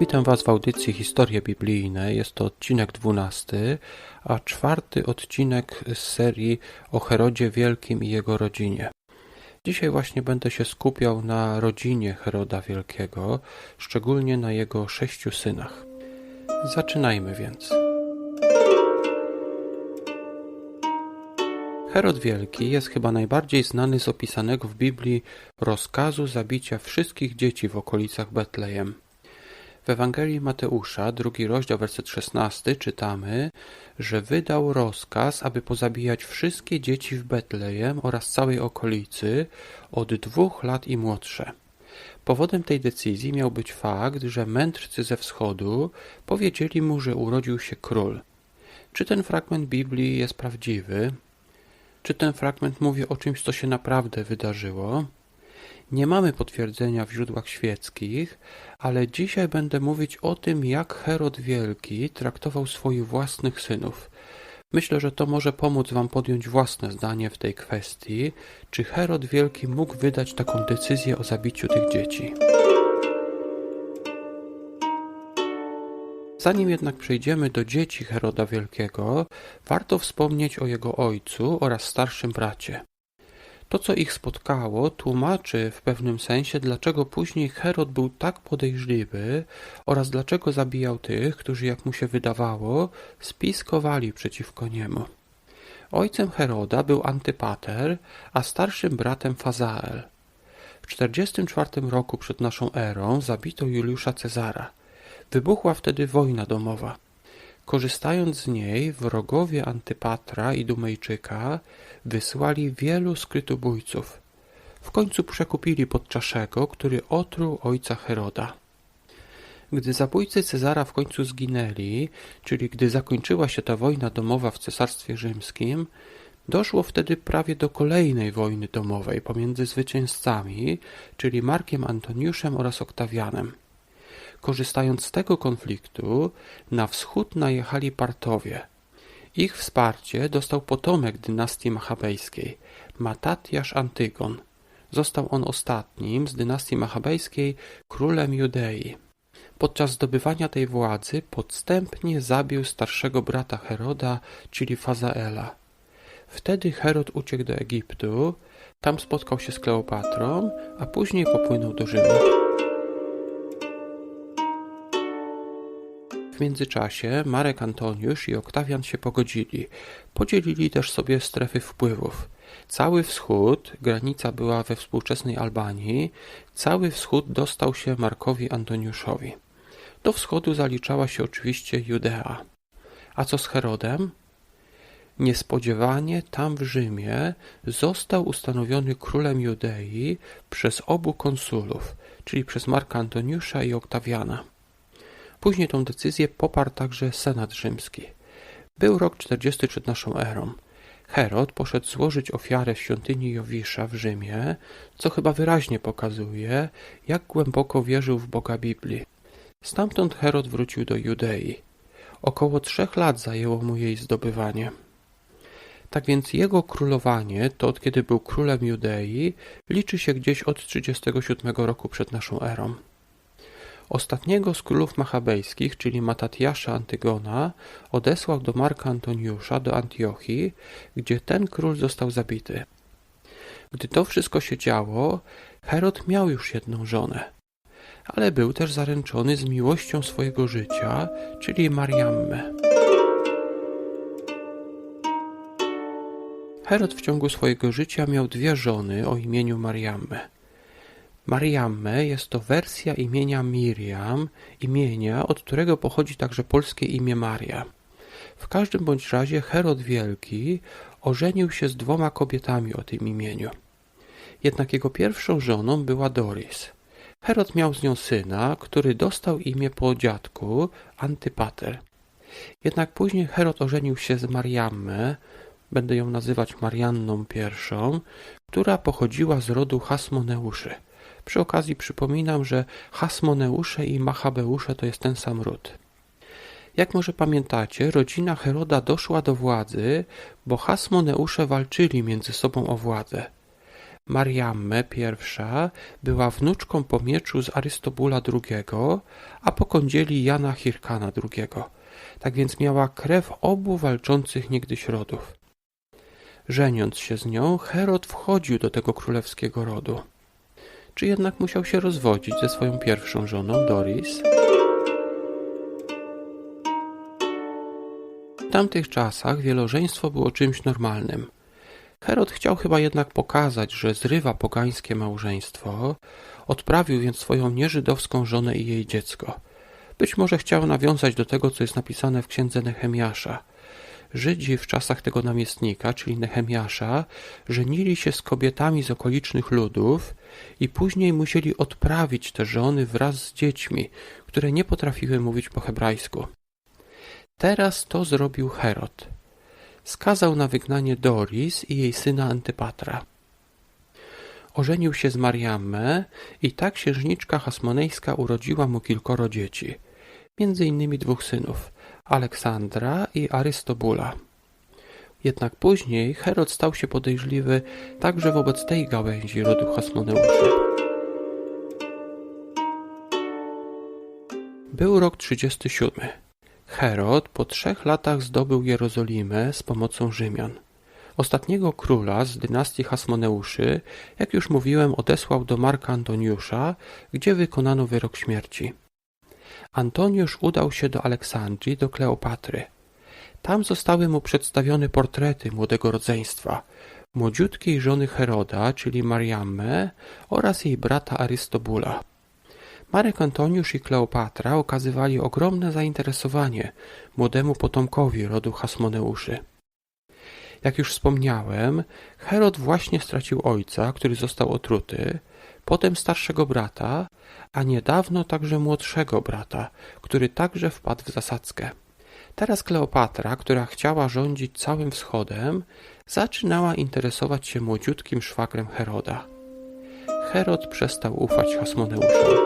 Witam Was w audycji Historie Biblijne. Jest to odcinek dwunasty, a czwarty odcinek z serii o Herodzie Wielkim i jego rodzinie. Dzisiaj właśnie będę się skupiał na rodzinie Heroda Wielkiego, szczególnie na jego sześciu synach. Zaczynajmy więc. Herod Wielki jest chyba najbardziej znany z opisanego w Biblii rozkazu zabicia wszystkich dzieci w okolicach Betlejem. W Ewangelii Mateusza, drugi rozdział, werset 16, czytamy, że wydał rozkaz, aby pozabijać wszystkie dzieci w Betlejem oraz całej okolicy od dwóch lat i młodsze. Powodem tej decyzji miał być fakt, że mędrcy ze wschodu powiedzieli mu, że urodził się król. Czy ten fragment Biblii jest prawdziwy? Czy ten fragment mówi o czymś, co się naprawdę wydarzyło? Nie mamy potwierdzenia w źródłach świeckich, ale dzisiaj będę mówić o tym, jak Herod Wielki traktował swoich własnych synów. Myślę, że to może pomóc Wam podjąć własne zdanie w tej kwestii, czy Herod Wielki mógł wydać taką decyzję o zabiciu tych dzieci. Zanim jednak przejdziemy do dzieci Heroda Wielkiego, warto wspomnieć o jego ojcu oraz starszym bracie. To, co ich spotkało, tłumaczy w pewnym sensie, dlaczego później Herod był tak podejrzliwy oraz dlaczego zabijał tych, którzy, jak mu się wydawało, spiskowali przeciwko niemu. Ojcem Heroda był Antypater, a starszym bratem Fazael. W 44 roku przed naszą erą zabito Juliusza Cezara. Wybuchła wtedy wojna domowa. Korzystając z niej, wrogowie Antypatra i Dumejczyka wysłali wielu skrytobójców. W końcu przekupili Podczaszego, który otruł ojca Heroda. Gdy zabójcy Cezara w końcu zginęli, czyli gdy zakończyła się ta wojna domowa w Cesarstwie Rzymskim, doszło wtedy prawie do kolejnej wojny domowej pomiędzy zwycięzcami, czyli Markiem Antoniuszem oraz Oktawianem. Korzystając z tego konfliktu, na wschód najechali Partowie. Ich wsparcie dostał potomek dynastii machabejskiej, Matatiasz Antygon. Został on ostatnim z dynastii machabejskiej królem Judei. Podczas zdobywania tej władzy podstępnie zabił starszego brata Heroda, czyli Fazaela. Wtedy Herod uciekł do Egiptu, tam spotkał się z Kleopatrą, a później popłynął do Rzymu. W międzyczasie Marek Antoniusz i Oktawian się pogodzili. Podzielili też sobie strefy wpływów. Cały wschód, granica była we współczesnej Albanii, cały wschód dostał się Markowi Antoniuszowi. Do wschodu zaliczała się oczywiście Judea. A co z Herodem? Niespodziewanie tam w Rzymie został ustanowiony królem Judei przez obu konsulów, czyli przez Marka Antoniusza i Oktawiana. Później tą decyzję poparł także Senat Rzymski. Był rok 40 przed naszą erą. Herod poszedł złożyć ofiarę w świątyni Jowisza w Rzymie, co chyba wyraźnie pokazuje, jak głęboko wierzył w Boga Biblii. Stamtąd Herod wrócił do Judei. Około trzech lat zajęło mu jej zdobywanie. Tak więc jego królowanie, to od kiedy był królem Judei, liczy się gdzieś od 37 roku przed naszą erą. Ostatniego z królów machabejskich, czyli Matatiasza Antygona, odesłał do Marka Antoniusza do Antiochii, gdzie ten król został zabity. Gdy to wszystko się działo, Herod miał już jedną żonę, ale był też zaręczony z miłością swojego życia, czyli Mariammę. Herod w ciągu swojego życia miał dwie żony o imieniu Mariammę. Mariamme jest to wersja imienia Miriam, imienia, od którego pochodzi także polskie imię Maria. W każdym bądź razie Herod Wielki ożenił się z dwoma kobietami o tym imieniu. Jednak jego pierwszą żoną była Doris. Herod miał z nią syna, który dostał imię po dziadku Antypater. Jednak później Herod ożenił się z Mariammę, będę ją nazywać Marianną I, która pochodziła z rodu Hasmoneuszy. Przy okazji przypominam, że Hasmoneusze i Machabeusze to jest ten sam ród. Jak może pamiętacie, rodzina Heroda doszła do władzy, bo Hasmoneusze walczyli między sobą o władzę. Mariamme I była wnuczką po mieczu z Arystobula II, a po kądzieli Jana Hirkana II. Tak więc miała krew obu walczących niegdyś rodów. Żeniąc się z nią, Herod wchodził do tego królewskiego rodu. Czy jednak musiał się rozwodzić ze swoją pierwszą żoną, Doris? W tamtych czasach wielożeństwo było czymś normalnym. Herod chciał chyba jednak pokazać, że zrywa pogańskie małżeństwo, odprawił więc swoją nieżydowską żonę i jej dziecko. Być może chciał nawiązać do tego, co jest napisane w księdze Nehemiasza. Żydzi w czasach tego namiestnika, czyli Nehemiasza, żenili się z kobietami z okolicznych ludów i później musieli odprawić te żony wraz z dziećmi, które nie potrafiły mówić po hebrajsku. Teraz to zrobił Herod. Skazał na wygnanie Doris i jej syna Antypatra. Ożenił się z Mariammę i ta księżniczka hasmonejska urodziła mu kilkoro dzieci, między innymi dwóch synów, Aleksandra i Arystobula. Jednak później Herod stał się podejrzliwy także wobec tej gałęzi rodu Hasmoneuszy. Był rok 37. Herod po trzech latach zdobył Jerozolimę z pomocą Rzymian. Ostatniego króla z dynastii Hasmoneuszy, jak już mówiłem, odesłał do Marka Antoniusza, gdzie wykonano wyrok śmierci. Antoniusz udał się do Aleksandrii, do Kleopatry. Tam zostały mu przedstawione portrety młodego rodzeństwa, młodziutkiej żony Heroda, czyli Mariamme oraz jej brata Arystobula. Marek Antoniusz i Kleopatra okazywali ogromne zainteresowanie młodemu potomkowi rodu Hasmoneuszy. Jak już wspomniałem, Herod właśnie stracił ojca, który został otruty, potem starszego brata, a niedawno także młodszego brata, który także wpadł w zasadzkę. Teraz Kleopatra, która chciała rządzić całym wschodem, zaczynała interesować się młodziutkim szwagrem Heroda. Herod przestał ufać Hasmoneuszom.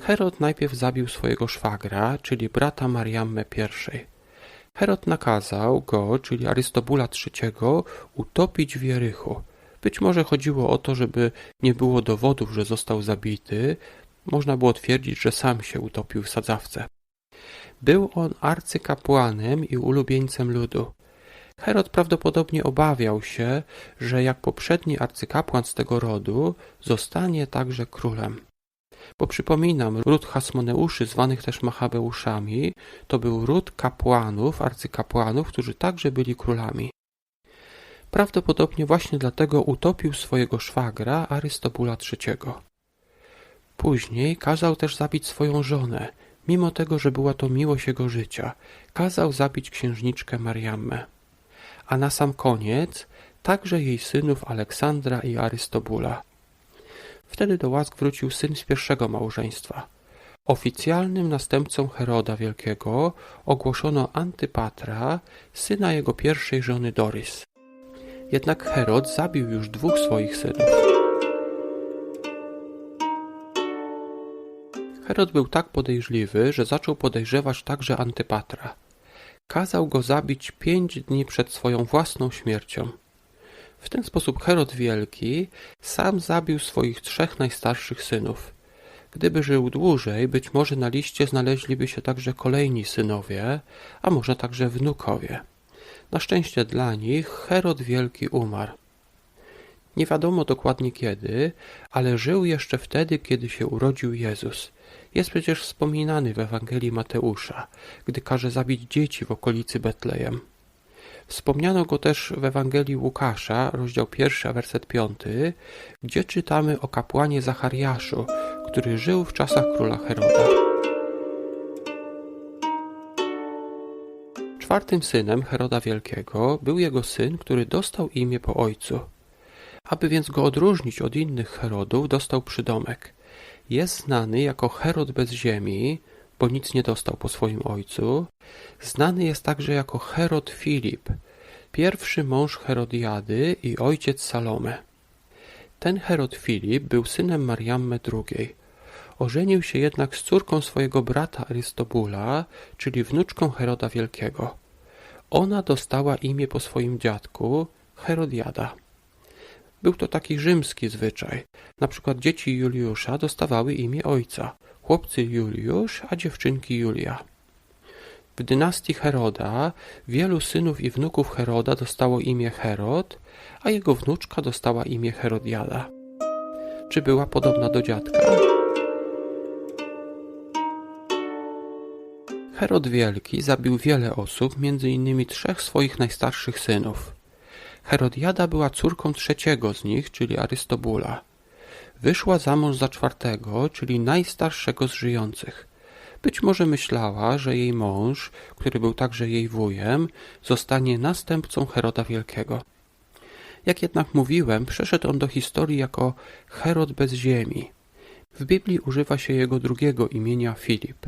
Herod najpierw zabił swojego szwagra, czyli brata Mariamme I. Herod nakazał go, czyli Arystobula III, utopić w Jerychu. Być może chodziło o to, żeby nie było dowodów, że został zabity. Można było twierdzić, że sam się utopił w sadzawce. Był on arcykapłanem i ulubieńcem ludu. Herod prawdopodobnie obawiał się, że jak poprzedni arcykapłan z tego rodu, zostanie także królem. Bo przypominam, ród Hasmoneuszy, zwanych też Machabeuszami, to był ród kapłanów, arcykapłanów, którzy także byli królami. Prawdopodobnie właśnie dlatego utopił swojego szwagra Arystobula III. Później kazał też zabić swoją żonę, mimo tego, że była to miłość jego życia. Kazał zabić księżniczkę Mariammę. A na sam koniec także jej synów Aleksandra i Arystobula. Wtedy do łask wrócił syn z pierwszego małżeństwa. Oficjalnym następcą Heroda Wielkiego ogłoszono Antypatra, syna jego pierwszej żony Doris. Jednak Herod zabił już dwóch swoich synów. Herod był tak podejrzliwy, że zaczął podejrzewać także Antypatra. Kazał go zabić pięć dni przed swoją własną śmiercią. W ten sposób Herod Wielki sam zabił swoich trzech najstarszych synów. Gdyby żył dłużej, być może na liście znaleźliby się także kolejni synowie, a może także wnukowie. Na szczęście dla nich Herod Wielki umarł. Nie wiadomo dokładnie kiedy, ale żył jeszcze wtedy, kiedy się urodził Jezus. Jest przecież wspominany w Ewangelii Mateusza, gdy każe zabić dzieci w okolicy Betlejem. Wspomniano go też w Ewangelii Łukasza, rozdział pierwszy, a werset piąty, gdzie czytamy o kapłanie Zachariaszu, który żył w czasach króla Heroda. Czwartym synem Heroda Wielkiego był jego syn, który dostał imię po ojcu. Aby więc go odróżnić od innych Herodów, dostał przydomek. Jest znany jako Herod bez ziemi, bo nic nie dostał po swoim ojcu. Znany jest także jako Herod Filip, pierwszy mąż Herodiady i ojciec Salome. Ten Herod Filip był synem Mariamme II. Ożenił się jednak z córką swojego brata Arystobula, czyli wnuczką Heroda Wielkiego. Ona dostała imię po swoim dziadku, Herodiada. Był to taki rzymski zwyczaj. Na przykład dzieci Juliusza dostawały imię ojca. Chłopcy Juliusz, a dziewczynki Julia. W dynastii Heroda wielu synów i wnuków Heroda dostało imię Herod, a jego wnuczka dostała imię Herodiada. Czy była podobna do dziadka? Herod Wielki zabił wiele osób, innymi trzech swoich najstarszych synów. Herodiada była córką trzeciego z nich, czyli Arystobula. Wyszła za mąż za czwartego, czyli najstarszego z żyjących. Być może myślała, że jej mąż, który był także jej wujem, zostanie następcą Heroda Wielkiego. Jak jednak mówiłem, przeszedł on do historii jako Herod bez ziemi. W Biblii używa się jego drugiego imienia Filip.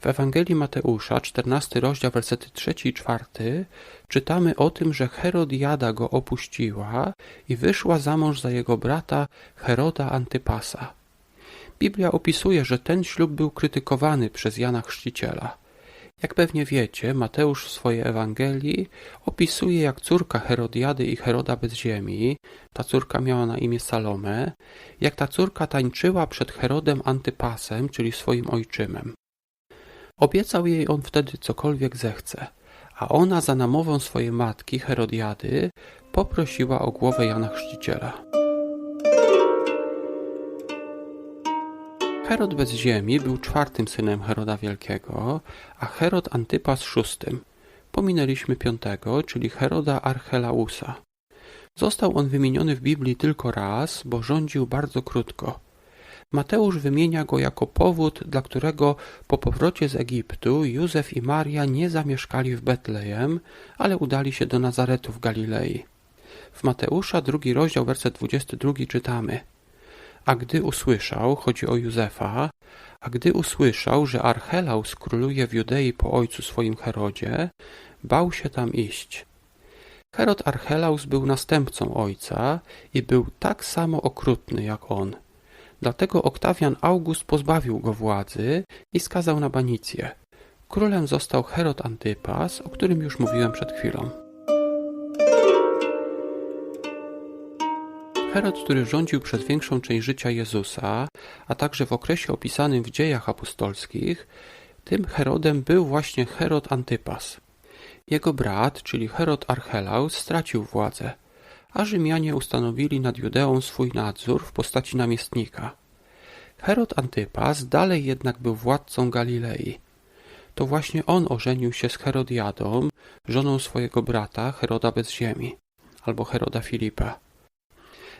W Ewangelii Mateusza, 14 rozdział, versety 3 i 4, czytamy o tym, że Herodiada go opuściła i wyszła za mąż za jego brata Heroda Antypasa. Biblia opisuje, że ten ślub był krytykowany przez Jana Chrzciciela. Jak pewnie wiecie, Mateusz w swojej Ewangelii opisuje, jak córka Herodiady i Heroda bez ziemi, ta córka miała na imię Salome, jak ta córka tańczyła przed Herodem Antypasem, czyli swoim ojczymem. Obiecał jej on wtedy cokolwiek zechce, a ona za namową swojej matki Herodiady poprosiła o głowę Jana Chrzciciela. Herod bez ziemi był czwartym synem Heroda Wielkiego, a Herod Antypas szóstym. Pominęliśmy piątego, czyli Heroda Archelausa. Został on wymieniony w Biblii tylko raz, bo rządził bardzo krótko. Mateusz wymienia go jako powód, dla którego po powrocie z Egiptu Józef i Maria nie zamieszkali w Betlejem, ale udali się do Nazaretu w Galilei. W Mateusza drugi rozdział, werset 22 czytamy A gdy usłyszał, chodzi o Józefa, a gdy usłyszał, że Archelaus króluje w Judei po ojcu swoim Herodzie, bał się tam iść. Herod Archelaus był następcą ojca i był tak samo okrutny jak on – Dlatego Oktawian August pozbawił go władzy i skazał na banicję. Królem został Herod Antypas, o którym już mówiłem przed chwilą. Herod, który rządził przez większą część życia Jezusa, a także w okresie opisanym w dziejach apostolskich, tym Herodem był właśnie Herod Antypas. Jego brat, czyli Herod Archelaus, stracił władzę a Rzymianie ustanowili nad Judeą swój nadzór w postaci namiestnika. Herod Antypas dalej jednak był władcą Galilei. To właśnie on ożenił się z Herodiadą, żoną swojego brata Heroda bez ziemi, albo Heroda Filipa.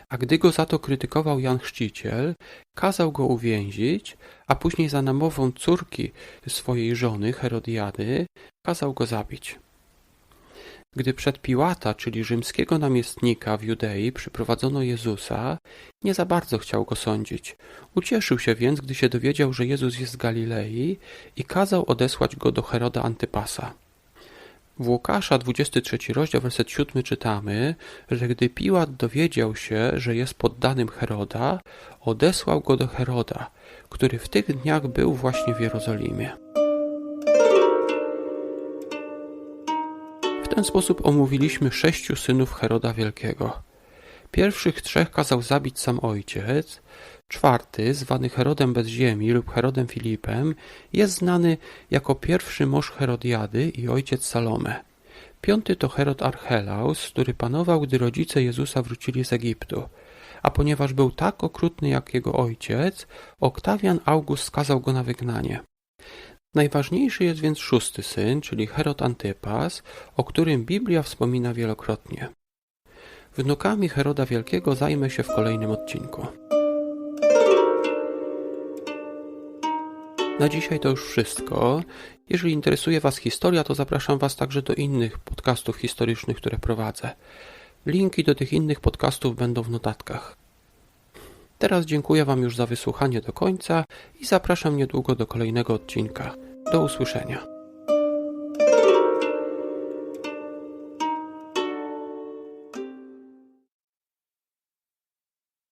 A gdy go za to krytykował Jan Chrzciciel, kazał go uwięzić, a później za namową córki swojej żony Herodiady kazał go zabić. Gdy przed Piłata, czyli rzymskiego namiestnika w Judei, przyprowadzono Jezusa, nie za bardzo chciał go sądzić. Ucieszył się więc, gdy się dowiedział, że Jezus jest z Galilei i kazał odesłać go do Heroda Antypasa. W Łukasza 23 rozdział, werset 7 czytamy, że gdy Piłat dowiedział się, że jest poddanym Heroda, odesłał go do Heroda, który w tych dniach był właśnie w Jerozolimie. Ten sposób omówiliśmy sześciu synów Heroda Wielkiego. Pierwszych trzech kazał zabić sam ojciec, czwarty, zwany Herodem bez ziemi lub Herodem Filipem, jest znany jako pierwszy mąż Herodiady i ojciec Salome. Piąty to Herod Archelaus, który panował, gdy rodzice Jezusa wrócili z Egiptu. A ponieważ był tak okrutny jak jego ojciec, Oktawian August skazał go na wygnanie. Najważniejszy jest więc szósty syn, czyli Herod Antypas, o którym Biblia wspomina wielokrotnie. Wnukami Heroda Wielkiego zajmę się w kolejnym odcinku. Na dzisiaj to już wszystko. Jeżeli interesuje Was historia, to zapraszam Was także do innych podcastów historycznych, które prowadzę. Linki do tych innych podcastów będą w notatkach. Teraz dziękuję Wam już za wysłuchanie do końca i zapraszam niedługo do kolejnego odcinka. Do usłyszenia.